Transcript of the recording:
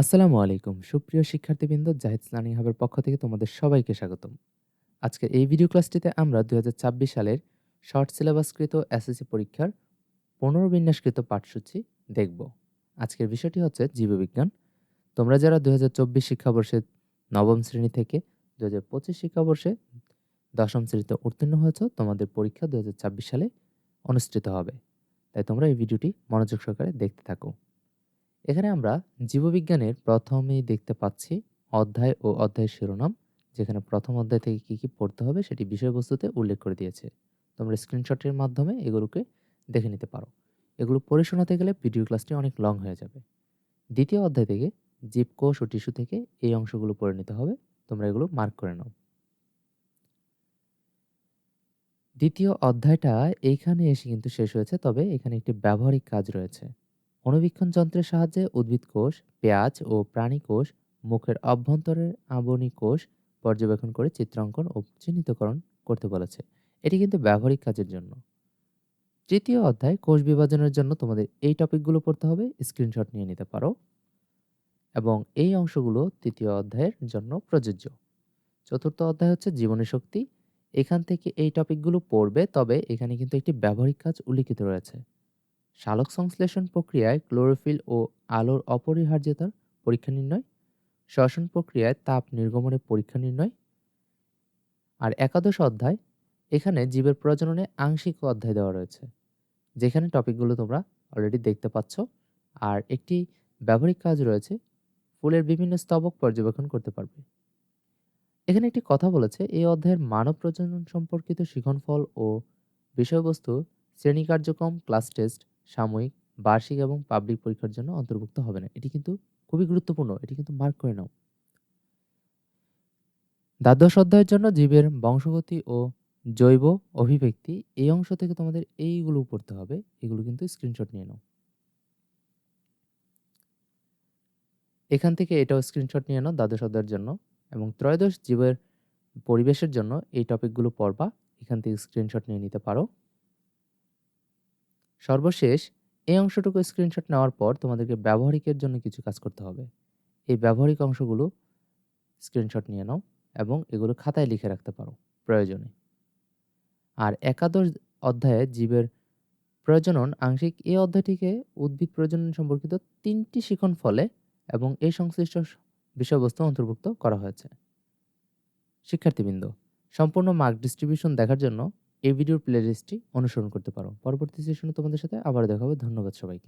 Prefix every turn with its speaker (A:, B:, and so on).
A: আসসালামু আলাইকুম। সুপ্রিয় শিক্ষার্থীবৃন্দ, জাহিদ লার্নিং হাবের পক্ষ থেকে তোমাদের সবাইকে স্বাগতম। আজকের এই ভিডিও ক্লাসটিতে আমরা দু হাজার ছাব্বিশ সালের শর্ট সিলেবাসকৃত এসএসসি পরীক্ষার পুনর্বিন্যাসকৃত পাঠসূচি দেখব। আজকের বিষয়টি হচ্ছে জীববিজ্ঞান। তোমরা যারা দু হাজার চব্বিশ শিক্ষাবর্ষে নবম শ্রেণি থেকে দু হাজার পঁচিশ শিক্ষাবর্ষে দশম শ্রেণীতে উত্তীর্ণ হয়েছ, তোমাদের পরীক্ষা দু হাজার ছাব্বিশ সালে অনুষ্ঠিত হবে। তাই তোমরা এই ভিডিওটি মনোযোগ সহকারে দেখতে থাকো। এখানে আমরা জীববিজ্ঞানের প্রথমেই দেখতে পাচ্ছি অধ্যায় ও অধ্যায়ের শিরোনাম, যেখানে প্রথম অধ্যায় থেকে কী কী পড়তে হবে সেটি বিষয়বস্তুতে উল্লেখ করে দিয়েছে। তোমরা স্ক্রিনশটের মাধ্যমে এগুলোকে দেখে নিতে পারো। এগুলো পড়ে শোনাতে গেলে ভিডিও ক্লাসটি অনেক লং হয়ে যাবে। দ্বিতীয় অধ্যায় থেকে জীবকোষ ও টিস্যু থেকে এই অংশগুলো পড়ে নিতে হবে। তোমরা এগুলো মার্ক করে নাও। দ্বিতীয় অধ্যায়টা এইখানে এসে কিন্তু শেষ হয়েছে, তবে এখানে একটি ব্যবহারিক কাজ রয়েছে। অণুবীক্ষণ যন্ত্রের সাহায্যে উদ্ভিদ কোষ, পেঁয়াজ ও প্রাণী কোষ, মুখের অভ্যন্তরের আবরণী কোষ পর্যবেক্ষণ করে চিত্রাঙ্কন ও চিহ্নিতকরণ করতে বলেছে। এটি কিন্তু ব্যবহারিক কাজের জন্য। তৃতীয় অধ্যায়, কোষ বিভাজনের জন্য তোমাদের এই টপিকগুলো পড়তে হবে। স্ক্রিনশট নিয়ে নিতে পারো। এবং এই অংশগুলো তৃতীয় অধ্যায়ের জন্য প্রযোজ্য। চতুর্থ অধ্যায় হচ্ছে জীবনী শক্তি। এখান থেকে এই টপিকগুলো পড়বে, তবে এখানে কিন্তু একটি ব্যবহারিক কাজ উল্লিখিত রয়েছে। সালোক সংশ্লেষণ প্রক্রিয়ায় ক্লোরোফিল ও আলোর অপরিহার্যতার পরীক্ষা নির্ণয়, শ্বসন প্রক্রিয়ায় তাপ নির্গমনের পরীক্ষা নির্ণয় আর একাদশ অধ্যায় এখানে জীবের প্রজননে আংশিক অধ্যায় দেওয়া রয়েছে, যেখানে টপিকগুলো তোমরা অলরেডি দেখতে পাচ্ছ। আর একটি ব্যবহারিক কাজ রয়েছে, ফুলের বিভিন্ন স্তবক পর্যবেক্ষণ করতে পারবে। এখানে একটি কথা বলেছে, এই অধ্যায়ের মানব প্রজনন সম্পর্কিত শিখনফল ও বিষয়বস্তু শ্রেণি কার্যক্রম ক্লাস টেস্ট সাময়িক, বার্ষিক এবং পাবলিক পরীক্ষার জন্য অন্তর্ভুক্ত হবে না। এটি কিন্তু খুবই গুরুত্বপূর্ণ। এটি কিন্তু মার্ক করে নাও। দ্বাদশ অধ্যায়ের জন্য জীবের বংশগতি ও জৈব অভিব্যক্তি এই অংশ থেকে তোমাদের এইগুলো পড়তে হবে। এগুলো কিন্তু স্ক্রিনশট নিয়ে নাও। এখান থেকে এটাও স্ক্রিনশট নিয়ে নাও দ্বাদশ অধ্যায়ের জন্য এবং ত্রয়োদশ জীবের পরিবেশের জন্য এই টপিকগুলো পড়বা। এখান থেকে স্ক্রিনশট নিয়ে নিতে পারো। সর্বশেষ, এই অংশটুকু স্ক্রিনশট নেওয়ার পর তোমাদেরকে ব্যবহারিকের জন্য কিছু কাজ করতে হবে। এই ব্যবহারিক অংশগুলো স্ক্রিনশট নিয়ে নাও এবং এগুলো খাতায় লিখে রাখতে পারো, প্রয়োজনে। আর একাদশ অধ্যায়ে জীবের প্রয়োজনন আংশিক এই অধ্যায়টিকে উদ্ভিদ প্রয়োজনন সম্পর্কিত তিনটি শিখন ফলে এবং এই সংশ্লিষ্ট বিষয়বস্তু অন্তর্ভুক্ত করা হয়েছে। শিক্ষার্থীবৃন্দ, সম্পূর্ণ মার্ক ডিস্ট্রিবিউশন দেখার জন্য এই ভিডিওর প্লেলিস্টটি অনুসরণ করতে পারো। পরবর্তী সেশনে তোমাদের সাথে আবার দেখা হবে। ধন্যবাদ সবাইকে।